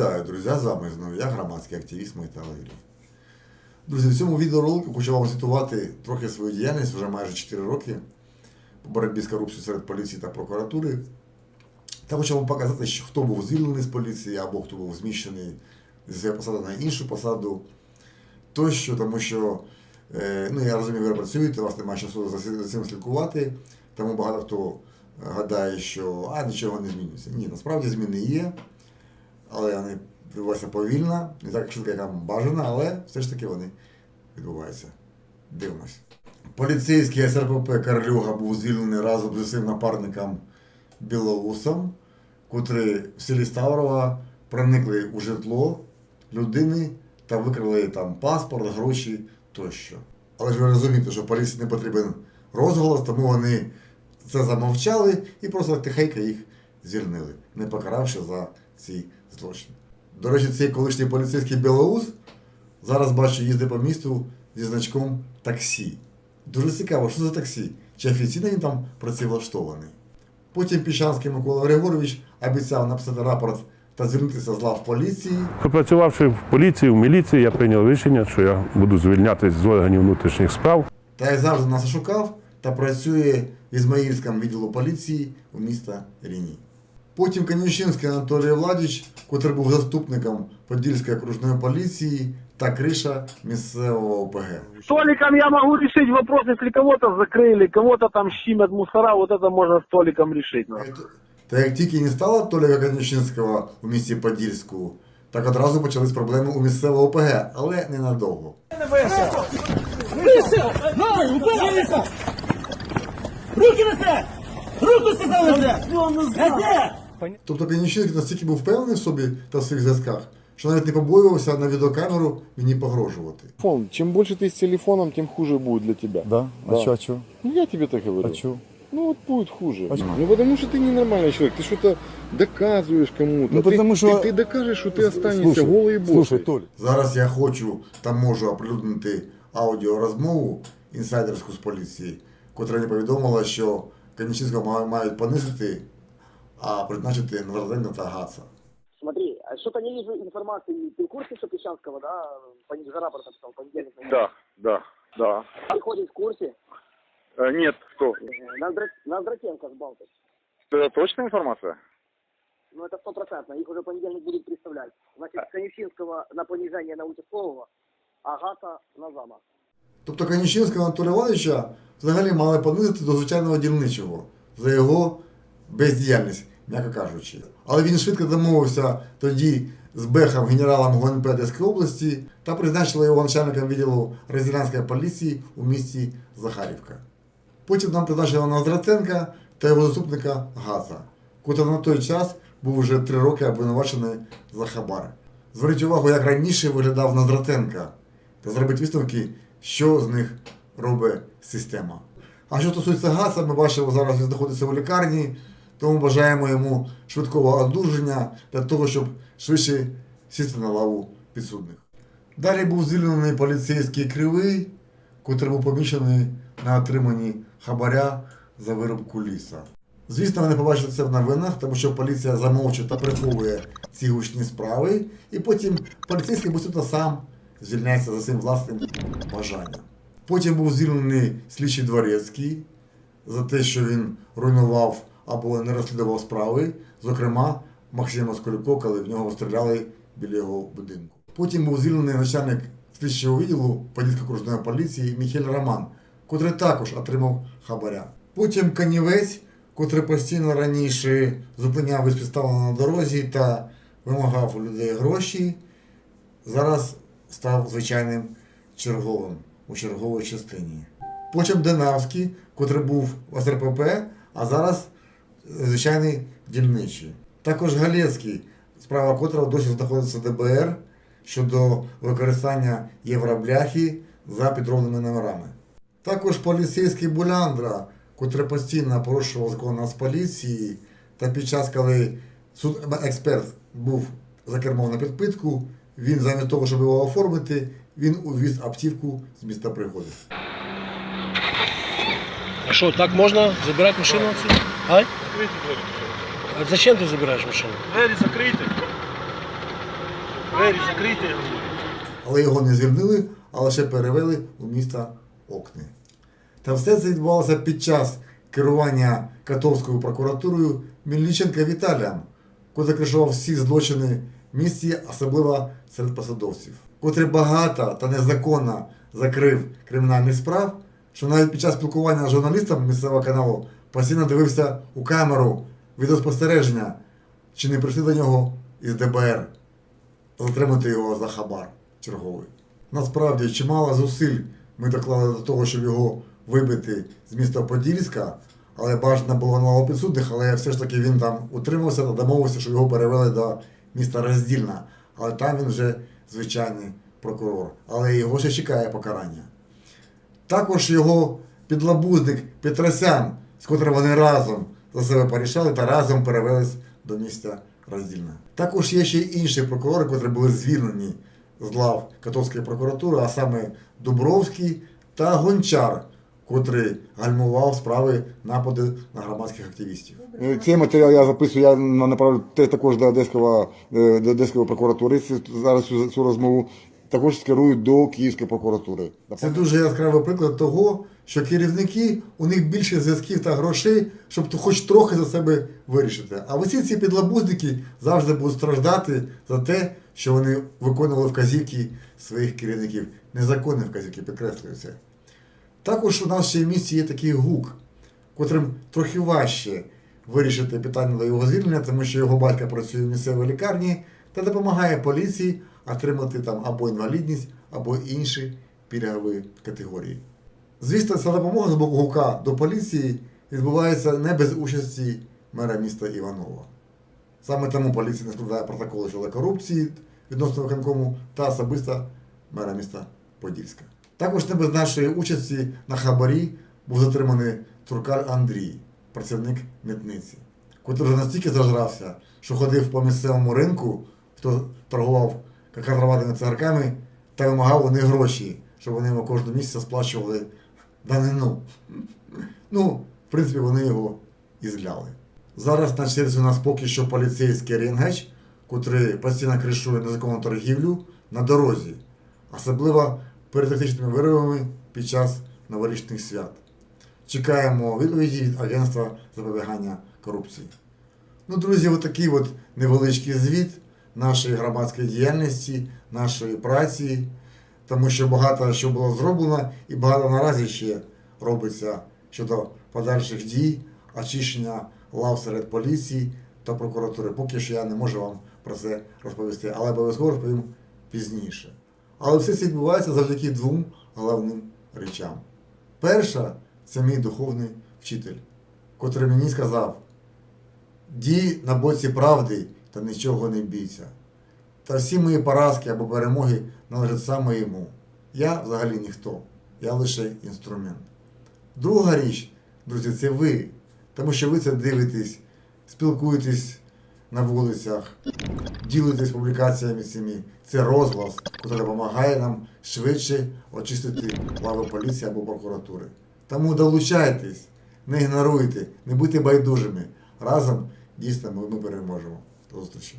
Вітаю, друзі! З вами знову я, громадський активіст Мойта Валерій. Друзі, в цьому відеоролику хочу вам звітувати трохи свою діяльність вже майже 4 роки по боротьбі з корупцією серед поліції та прокуратури. Та хочу вам показати, що хто був звільнений з поліції або хто був зміщений зі своєї посади на іншу посаду. Тощо, тому що е, ну, я розумію, ви працюєте, у вас немає часу за цим слідкувати, тому багато хто гадає, що а, нічого не змінюється. Ні, насправді зміни є але вони відбуваються повільно, не так швидко, як бажано, але все ж таки вони відбуваються. Дивимось. Поліцейський СРПП Карлюга був звільнений разом зі своїм напарником Білоусом, котрі в селі Ставрова проникли у житло людини та викрали там паспорт, гроші тощо. Але ж ви розумієте, що поліції не потрібен розголос, тому вони це замовчали і просто тихенько їх звільнили, не покаравши за ці злочини. До речі, цей колишній поліцейський Білоус зараз бачу їздить по місту зі значком таксі. Дуже цікаво, що за таксі? Чи офіційно він там працевлаштований? Потім Піщанський Микола Григорович обіцяв написати рапорт та звільнитися з лав поліції. Попрацювавши в поліції, в міліції, я прийняв рішення, що я буду звільнятися з органів внутрішніх справ. Та як завжди нас шукав та працює в Ізмаїльському відділу поліції у міста Ріні. Потім Конюшинський Анатолій Владіч, котрий був заступником Подільської окружної поліції та криша місцевого ОПГ. Столиком я могу решить вопрос, если кого-то закрыли, кого-то там щимят мусора, вот это можно столиком решить. ну. Та як тільки не стало Толіка Конюшинського у місті Подільську, так одразу почались проблеми у місцевого ОПГ, але ненадовго. Руки несе! Руку сказали вже! Несе! Тобто Конюшинський настільки був впевнений в собі та в своїх зв'язках, що навіть не побоювався на відеокамеру мені погрожувати. телефон. Чем больше ты с телефоном, тем хуже будет для тебя. Да? А Да. чё, а чё? Ну, я тебе так говорю. А чё? Ну, вот будет хуже. А чё? Ну, потому что ты ненормальный человек. Ты что-то доказываешь кому-то. Ну, Ты- потому что- Ты, ты докажешь, что ты останешься голый и босый. слушай, Толь, Зараз я хочу та можу оприлюднити аудіорозмову інсайдерську з поліції, котра не повідомила, що Конічинського ма- мають понизити, а призначити Назаренка та Гаца. Смотри, а что-то не вижу информации. Ты в курсе, что Песчанского, да, пон- за рапорт написал, понедельник? Да, да, да. Приходит в курсе. Э, нет, кто? Э, Наздра- Наздратенко с Балтой. Это точная информация? Ну, это стопроцентно. Их уже понедельник будет представлять. Значит, Конючинского на понижение на участкового, а Гата на зама. Тобто Конічинського Анатолія Івановича взагалі мали понизити до звичайного дільничого за його бездіяльність, м'яко кажучи. Але він швидко домовився тоді з Бехом, генералом ГУНП Одеської області, та призначили його начальником відділу резидентської поліції у місті Захарівка. Потім нам призначили Наздраценка та його заступника Газа, котрий на той час був вже три роки обвинувачений за хабар. Зверніть увагу, як раніше виглядав Наздраценка, та зробить висновки, що з них робить система. А що стосується Гаса, ми бачимо, зараз він знаходиться у лікарні, тому бажаємо йому швидкого одужання для того, щоб швидше сісти на лаву підсудних. Далі був звільнений поліцейський кривий, котрий був помічений на отриманні хабаря за виробку ліса. Звісно, ви не побачите це в новинах, тому що поліція замовчує та приховує ці гучні справи, і потім поліцейський безсудно сам звільняється за своїм власним бажанням. Потім був звільнений слідчий дворецький за те, що він руйнував або не розслідував справи, зокрема Максима Москалюко, коли в нього стріляли біля його будинку. Потім був звільнений начальник слідчого відділу Подільської окружної поліції Міхель Роман, котрий також отримав хабаря. Потім Канівець, котрий постійно раніше зупиняв безпідставно на дорозі та вимагав у людей гроші, зараз став звичайним черговим у черговій частині. Потім Динавський, котрий був в СРПП, а зараз звичайний дільничий. Також Галецький, справа котрого досі знаходиться ДБР щодо використання євробляхи за підробними номерами. Також поліцейський Буляндра, котрий постійно порушував закон Нацполіції, та під час, коли суд експерт був за кермом на підпитку, він замість того, щоб його оформити, він увіз автівку з міста пригоди. А что, так можно забирать машину отсюда? А? А зачем ты забираешь машину? Двери закрыты. Двері закриті. Але його не звільнили, а лише перевели у місто Окни. Та все це відбувалося під час керування Катовською прокуратурою Мельниченка Віталієм, котрий кришував всі злочини в місті, особливо серед посадовців, котрий багато та незаконно закрив кримінальних справ, що навіть під час спілкування з журналістом місцевого каналу постійно дивився у камеру відеоспостереження, чи не прийшли до нього із ДБР затримати його за хабар черговий. Насправді, чимало зусиль ми доклали до того, щоб його вибити з міста Подільська, але бажано було на підсудних, але все ж таки він там утримався та домовився, що його перевели до міста Роздільна. Але там він вже звичайний прокурор. Але його ще чекає покарання. Також його підлабузник Петросян, з котрим вони разом за себе порішали та разом перевелись до міста Роздільна. Також є ще й інші прокурори, котрі були звільнені з лав Катовської прокуратури, а саме Дубровський та Гончар, котрий гальмував справи напади на громадських активістів. Е, Цей матеріал я записую, я направлю також до Одеського, е, до Одеської прокуратури зараз цю, цю розмову. Також скерую до Київської прокуратури. Це дуже яскравий приклад того, що керівники у них більше зв'язків та грошей, щоб хоч трохи за себе вирішити. А усі ці підлабузники завжди будуть страждати за те, що вони виконували вказівки своїх керівників. Незаконні вказівки, підкреслюються. Також у нас ще в місті є такий гук, котрим трохи важче вирішити питання до його звільнення, тому що його батько працює в місцевій лікарні та допомагає поліції отримати там або інвалідність, або інші пільгові категорії. Звісно, ця допомога з боку гука до поліції відбувається не без участі мера міста Іванова. Саме тому поліція не складає протоколи щодо корупції відносно виконкому та особисто мера міста Подільська. Також не без нашої участі на хабарі був затриманий Туркаль Андрій, працівник митниці, котрий настільки зажрався, що ходив по місцевому ринку, хто торгував кадроватими цигарками та вимагав у них гроші, щоб вони йому кожного місяця сплачували данину. Ну, в принципі, вони його і зляли. Зараз на черзі у нас поки що поліцейський рінгач, котрий постійно кришує незаконну торгівлю на дорозі, особливо перед тактичними виробами під час новорічних свят. Чекаємо відповіді від Агентства запобігання корупції. Ну, друзі, отакий от невеличкий звіт нашої громадської діяльності, нашої праці, тому що багато що було зроблено і багато наразі ще робиться щодо подальших дій, очищення лав серед поліції та прокуратури. Поки що я не можу вам про це розповісти, але обов'язково розповім пізніше. Але все це відбувається завдяки двом головним речам. Перша це мій духовний вчитель, котрий мені сказав: дій на боці правди та нічого не бійся. Та всі мої поразки або перемоги належать саме йому. Я взагалі ніхто, я лише інструмент. Друга річ, друзі, це ви. Тому що ви це дивитесь, спілкуєтесь на вулицях, ділитесь публікаціями цими. Це розглас, який допомагає нам швидше очистити лави поліції або прокуратури. Тому долучайтесь, не ігноруйте, не будьте байдужими. Разом дійсно ми, переможемо. До зустрічі.